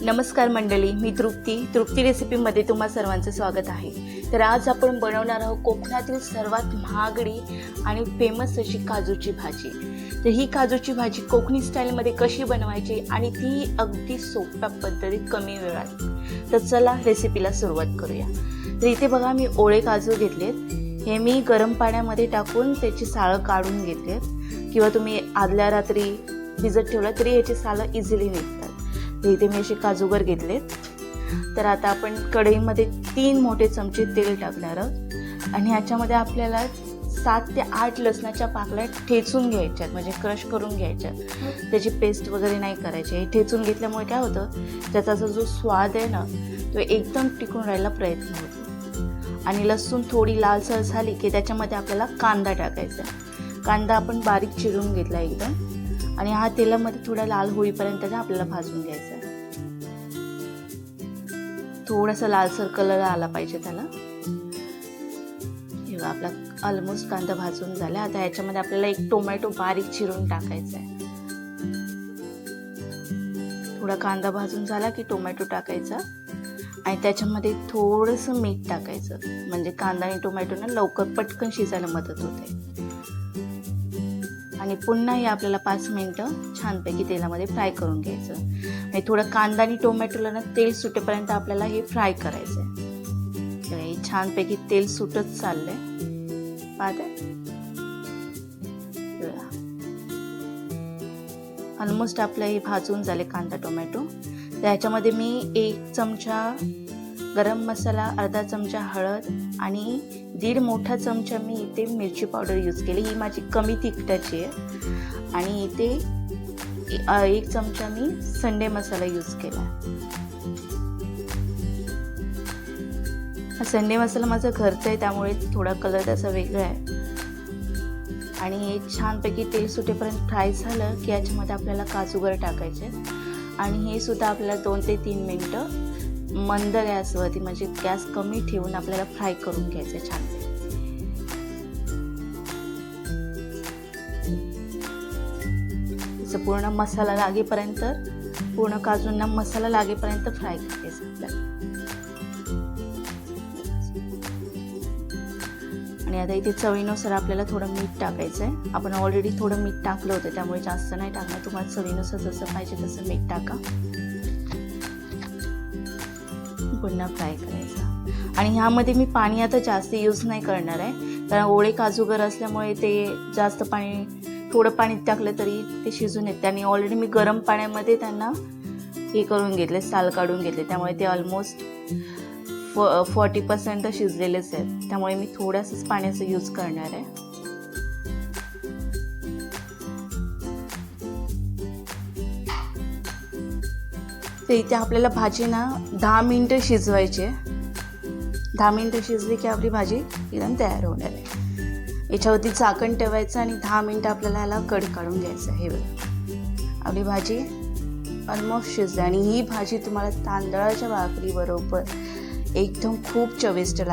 नमस्कार मंडळी मी तृप्ती. तृप्ती रेसिपीमध्ये तुम्हा सर्वांचं स्वागत आहे. तर आज आपण बनवणार आहोत कोकणातील सर्वात महागडी आणि फेमस अशी काजूची भाजी. तर ही काजूची भाजी कोकणी स्टाईलमध्ये कशी बनवायची आणि ती अगदी सोप्या पद्धतीत कमी वेळात. तर चला रेसिपीला सुरुवात करूया. तर इथे बघा मी ओळे काजू घेतलेत. हे मी गरम पाण्यामध्ये टाकून त्याची साळं काढून घेतलेत. किंवा तुम्ही आदल्या रात्री भिजत ठेवलं तरी याची सालं इझिली निघतात. इथे मी असे काजूगर घेतलेत तर आता आपण कढईमध्ये तीन मोठे चमचे तेल टाकणार आहोत. आणि ह्याच्यामध्ये आपल्याला सात ते आठ लसणाच्या पाकळ्या ठेचून घ्यायच्यात म्हणजे क्रश करून घ्यायच्यात. त्याची पेस्ट वगैरे नाही करायची. हे ठेचून घेतल्यामुळे काय होतं त्याचा जो जो स्वाद आहे ना तो एकदम टिकून राहायला प्रयत्न होतो. आणि लसूण थोडी लालसर झाली की त्याच्यामध्ये आपल्याला कांदा टाकायचा आहे. कांदा आपण बारीक चिरून घेतला एकदम. आणि हा तेलामध्ये थोडा लाल होईपर्यंत आपल्याला भाजून घ्यायचा आहे. थोडासा लालसर कलर आला पाहिजे त्याला. तेव्हा आपला ऑलमोस्ट कांदा भाजून झाला. आता याच्यामध्ये आपल्याला एक टोमॅटो बारीक चिरून टाकायचा आहे. थोडा कांदा भाजून झाला की टोमॅटो टाकायचा. आणि त्याच्यामध्ये थोडंसं मीठ टाकायचं. म्हणजे कांदा आणि टोमॅटो ना लवकर पटकन शिजायला मदत होते. आणि पुन्हा हे आपल्याला पाच मिनटं छानपैकी तेलामध्ये फ्राय करून घ्यायचं. आणि थोडं कांदा आणि टोमॅटोला ना तेल सुटेपर्यंत आपल्याला हे फ्राय करायचं आहे तर हे छानपैकी तेल सुटत चाललं आहे पाहता? ऑलमोस्ट आपलं हे भाजून झाले कांदा टोमॅटो. तर ह्याच्यामध्ये मी एक चमचा गरम मसाला अर्धा चमचा हळद आणि दीड मोठा चमचा मी इथे मिरची पावडर यूज केली. ही माझी कमी तिखटाची आहे. आणि इथे एक चमचा मी संडे मसाला यूज केला. संडे मसाला माझा घरचा आहे त्यामुळे थोडा कलर त्याचा वेगळा आहे. आणि हे छानपैकी तेल सुटेपर्यंत फ्राय झालं की याच्यामध्ये आपल्याला काजूगर टाकायचे. आणि हे सुद्धा आपल्याला दोन ते तीन मिनटं मंद गॅसवरती म्हणजे गॅस कमी ठेवून आपल्याला फ्राय करून घ्यायचं छान. पूर्ण मसाला लागेपर्यंत पूर्ण काजूंना मसाला लागेपर्यंत फ्राय करायचं आपल्याला. आणि आता इथे चवीनुसार आपल्याला थोडं मीठ टाकायचं आहे आपण ऑलरेडी थोडं मीठ टाकलं होतं त्यामुळे जास्त नाही टाकणार. तुम्हाला चवीनुसार जसं पाहिजे तसं मीठ टाका. पुन्हा फ्राय करायचा. आणि ह्यामध्ये मी पाणी आता जास्त यूज नाही करणार आहे. कारण ओळे काजूगर असल्यामुळे ते जास्त पाणी थोडं पाणी टाकलं तरी ते शिजून येते. आणि ऑलरेडी मी गरम पाण्यामध्ये त्यांना हे करून घेतले साल काढून घेतले. त्यामुळे ते ऑलमोस्ट फ फॉर्टी पर्सेंट शिजलेलेच आहेत. त्यामुळे मी थोडंसंच पाण्याचा यूज करणार आहे. तर इथे आपल्याला भाजी ना दहा मिनटं शिजवायची आहे. दहा मिनटं शिजली की आपली भाजी एकदम तयार होणार आहे. याच्यावरती झाकण ठेवायचं आणि दहा मिनटं आपल्याला याला कड काढून घ्यायचं हे बघा. आपली भाजी ऑलमोस्ट शिजली आणि ही भाजी तुम्हाला तांदळाच्या भाकरीबरोबर एकदम खूप चविष्ट लागते.